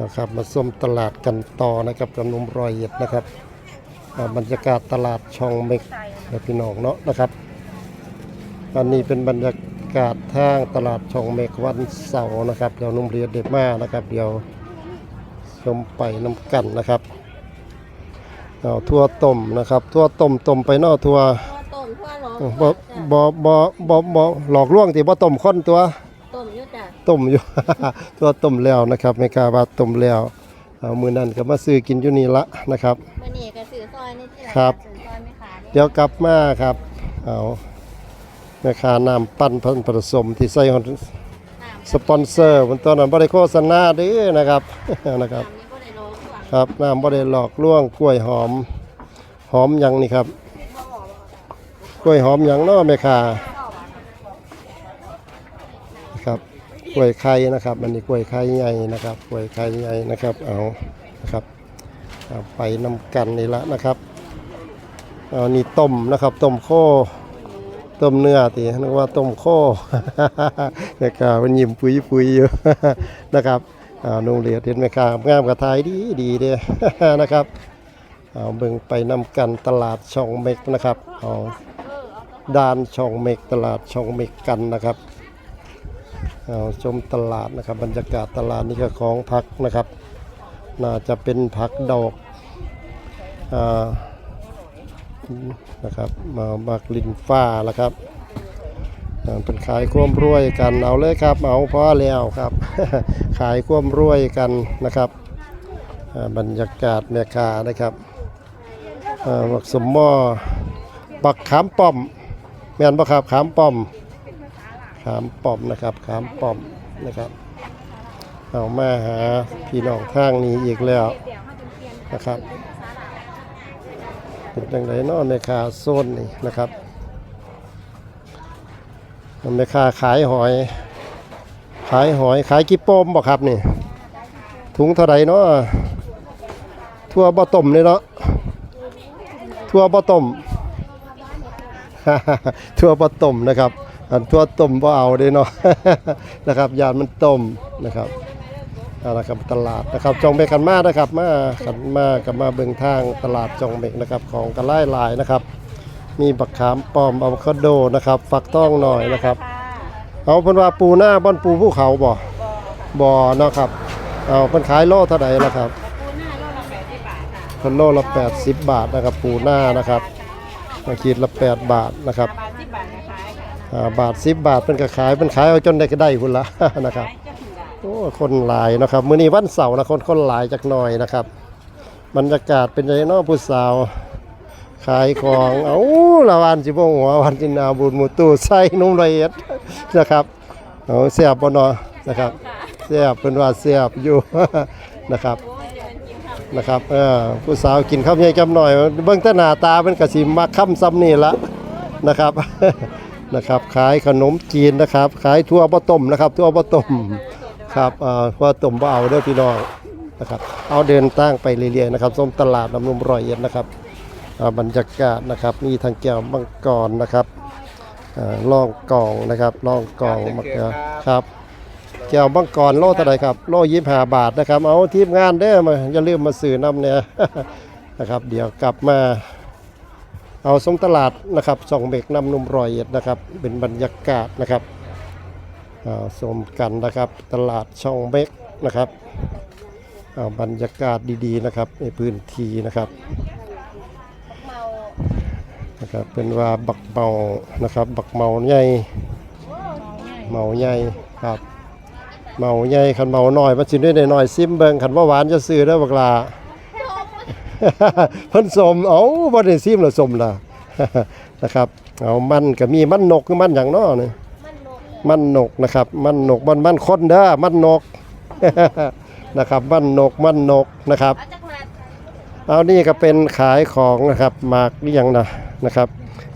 นะครับมาส้มตลาดกันต่อนะครับกับหนมรอยเอ็ดนะครับอ่าบรรยากาศตลาดช่องเม็กนะพี่น้องเนาะนะครับอันนี้เป็นบรรยากาศทางตลาดช่องเม็กวันเสาร์นะครับเดี๋ยวหนุ่มเรียนเด็ดมานะครับ เดี๋ยวชมไปน้ำกันนะครับเอาทั่วต้มนะครับ ทั่วต้มต้มไปเนอทั่วต้มทั่วหลงบ่บ่บ่บ่บ่หลอกลวงที่บ่ต้มข้นตัว ต้มอยู่จ้ะต้มอยู่ ตัวต้มแล้วนะครับไม่กล้าว่าต้มแล้วเอามือนั้นก็มาซื้อกินอยู่นี่ละนะครับ มื้อนี้ก็ซื้อซอยนี่ที่ละครับ ซื้อซอยไม่ขาดเดี๋ยวกลับมาครับเอาแม่ค้าน้ำปั้นพันผสมที่ใส่ของน้ำสปอนเซอร์บนตัวนั้นบ่ได้โฆษณาเด้อนะครับ นะครับ น้ำนี่ก็ได้โลกว่าครับน้ำบ่ได้หลอกลวงกล้วยหอม หอมหยังนี่ครับ กล้วยหอมหยังเนาะแม่ค้านะครับก ล้วยไข่นะครับ อันนี้กล้วยไข่ใหญ่นะครับกล้วยไข่ใหญ่นะครับ เอานะครับเอาไปนำกันนี่ละนะครับเอานี่ต้มนะครับต้มโคต้มเนื้อตินึกว่าต้มโคแม่ค้ามันยิ้มปุยปุยอยู่นะครับเอานุ่งเหลียดเห็นแม่ค้างามกระทายดีดีเด้นะครับเอาเบิ่งไปนำกันตลาดช่องเมกนะครับเอาด้านช่องเมกตลาดช่องเมกกันนะครับ เอาชมตลาดนะครับ บรรยากาศตลาดนี่ก็ของพักนะครับ น่าจะเป็นผักดอกอนะครับมาบักลินฟ้าล้วครับอ่าเป็นขายควมรวยกันเอาเลยครับเอาพอแล้วครับ ขายควมรวยกันนะครับบรรยากาศแม่ค้านะครับบักสมมอบักขามป้อมแม่นบ่ครับขามป้อม ขามป้อมนะครับขามป้อมนะครับเอามาหาพี่น้องทางนี้อีกแล้วนะครับเป็นจังไดเนาะแม่ค้าโซนนี่นะครับแม่ค้าขายหอย ขายหอยขายกี่โปมบ่ครับนี่ถุงเท่าไรเนาะทั่วบ่ต้มเลยเนาะทั่วบ่ต้มทั่วบ่ต้มนะครับ อันทั่วต้มบ่เอาเด้เนาะนะครับยานมันต้มนะครับเอาละครับตลาดนะครับจองเบกันมานะครับมากันมากับมาเบิงทางตลาดจองเบกนะครับของกันไล่ลายนะครับ มีบักขามป้อมอะโวคาโดนะครับฟักต้องหน่อยนะครับ เอาเพิ่นว่าปูหน้าบ่อนปูภูเขาบ่บ่เนาะครับเอาเพิ่นขายโลเท่าไหร่ล่ะครับปูหน้าโลละ80บาทค่ะเพิ่นโลละ80 บาทนะครับ ปูหน้านะครับมาขีดละ 8 บาทนะครับ บาท10บาทก็ขายค่ะอ่าบาท10บาทเพิ่นก็ขายเพิ่นขายเอาจนได้ก็ได้พุ่นละนะครับขายจักหนึ่งบาทโอ้คนหลายนะครับมื้อนี้วันเสาร์นะคนคนหลายจักหน่อยนะครับ บรรยากาศเป็นไงเนาะผู้สาว ขายของเอ้าละวันสิบ่หัววันจินาบุญหมูตู้ใส่นุ่มละเอียดนะครับเอาแซ่บบ่เนาะนะครับแซ่บเพิ่นว่าแซ่บอยู่นะครับโอ้ยจะเป็นกินข้าวนะครับเออผู้สาวกินข้าวเหนียวจำหน่อย เบิ่งแต่หน้าตาเพิ่นก็สิมักค่ำซ้ำนี่ละนะครับ นะครับขายขนมจีนนะครับขายทั่วบ่ต้มนะครับทั่วบ่ต้มครับเอ่อว่าต้มบ่เอาเด้อพี่น้องนะครับเอาเดินตั้งไปเรื่อยๆนะครับส้มตลาดน้ำนมรอยเอ็ดนะครับบรรยากาศนะครับมีทางแก้วมังกรนะครับล่องกองนะครับล่องกองมะเขือครับแก้วมังกรโลเท่าไรครับโลยี่ห้าบาทนะครับเอาทีมงานเด้อมาอย่าลืมมาซื้อน้ำเนี่ยนะครับ เดี๋ยวกลับมา เอาส้มตลาดนะครับส่องเบกน้ำนมรอยเอ็ดนะครับเป็นบรรยากาศนะครับอ่าชมกันนะครับตลาดช่องเบกนะครับเอาบรรยากาศดีๆนะครับในพื้นที่นะครับนะครับเป็นว่าบักเมานะครับ บักเมาใหญ่เมาใหญ่ครับเมาใหญ่คันเมาน้อยมันสิได้น้อยซิมเบิงคันว่าหวานจะซื้อได้อบักลา เพิ่นสมเอ้าบ่ได้ซิมแล้วสมล่ะนะครับ เอามันก็มีมันนกคือมันหยังน้อนี่มันนกนะครับ มันนกมันมันคนเด้อมันนกนะครับ มันนกมันนกนะครับ เอาเนี่ก็เป็นขายของนะครับหมากนี่ยังนะนะครับ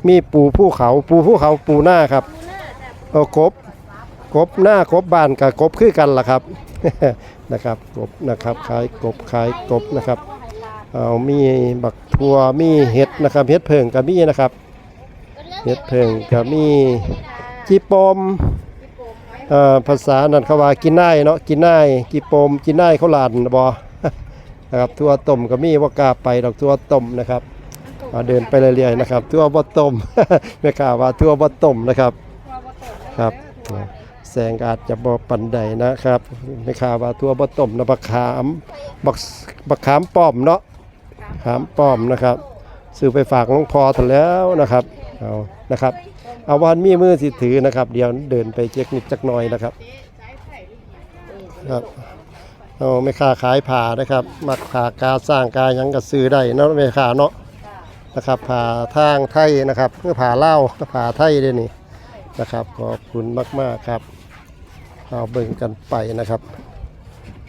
มีปูภูเขาปูภูเขาปูหน้าครับเอากบกบหน้ากบบ้านกับกบคือกันล่ะครับนะครับกบนะครับขายกบขายกบนะครับ เอามีบักทัวมีเห็ดนะครับเห็ดเพิงกับมีนะครับเห็ดเพิงกับมีจีปมภาษานั่นเขาว่ากินน่ายเนาะกินน่ายกีปมกินน่ายเขาหลานบ่นะครับทั่วต้มก็มีว่ากาไปดอกทั่วต้มนะครับเดินไปเรื่อยๆนะครับทั่วบ่ต้มแม่ค้าว่าทั่วบ่ต้มนะครับครับแสงอาจจะบ่ปันใดนะครับแม่ค้าว่าทั่วบ่ต้มนะบักขามบักบักขามป้อมเนาะ ขามป้อมนะครับ ซื้อไปฝากหลวงพ่อทันแล้วนะครับเอานะครับเอาวันมีมือสิถือนะครับ เดี๋ยวเดินไปเช็คนิดจักหน่อยนะครับครับเอาไม่ค่าขายผ่านะครับมักผ่ากาสร้างกาหยังก็ซื้อได้เนาะไม่ค่าเนาะนะครับผ่าทางไทยนะครับเพื่อผ่าเล่าผ่าไทยด้วยนี่นะครับขอบคุณมากๆครับเอาเบิ่งกันไปนะครับ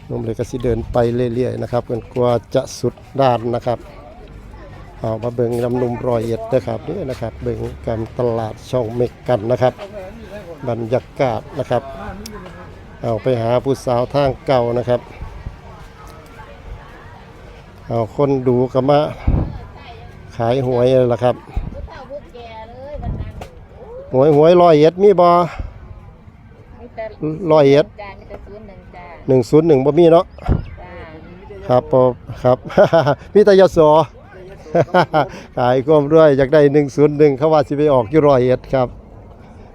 นุ่มเลยก็สิเดินไปเรื่อยๆนะครับเพื่อนกลัวจะสุดด้านนะครับเอามาเบิ่งลำนุมรอยเอ็ดนะครับนี่นะครับเบิ่งกันตลาดช่องเมกกันนะครับ บรรยากาศนะครับ เอาไปหาผู้สาวทางเก่านะครับเอาคนดูก็มาขายหวยเลยล่ะครับเต่าบุกแก่เลยวันนั้นหวยหวยรอยเอ็ดมีบอมีแต่รอยเอ็ด หนึ่งจานหนึ่งศูนย์หนึ่งบ่มีเนาะจ้าครับผมครับ มีแต่ยศขายก้มด้วยอยากได้หนึ่งศูนย์หนึ่งเขาว่าสิไปออกอยู่รอยเอ็ดครับ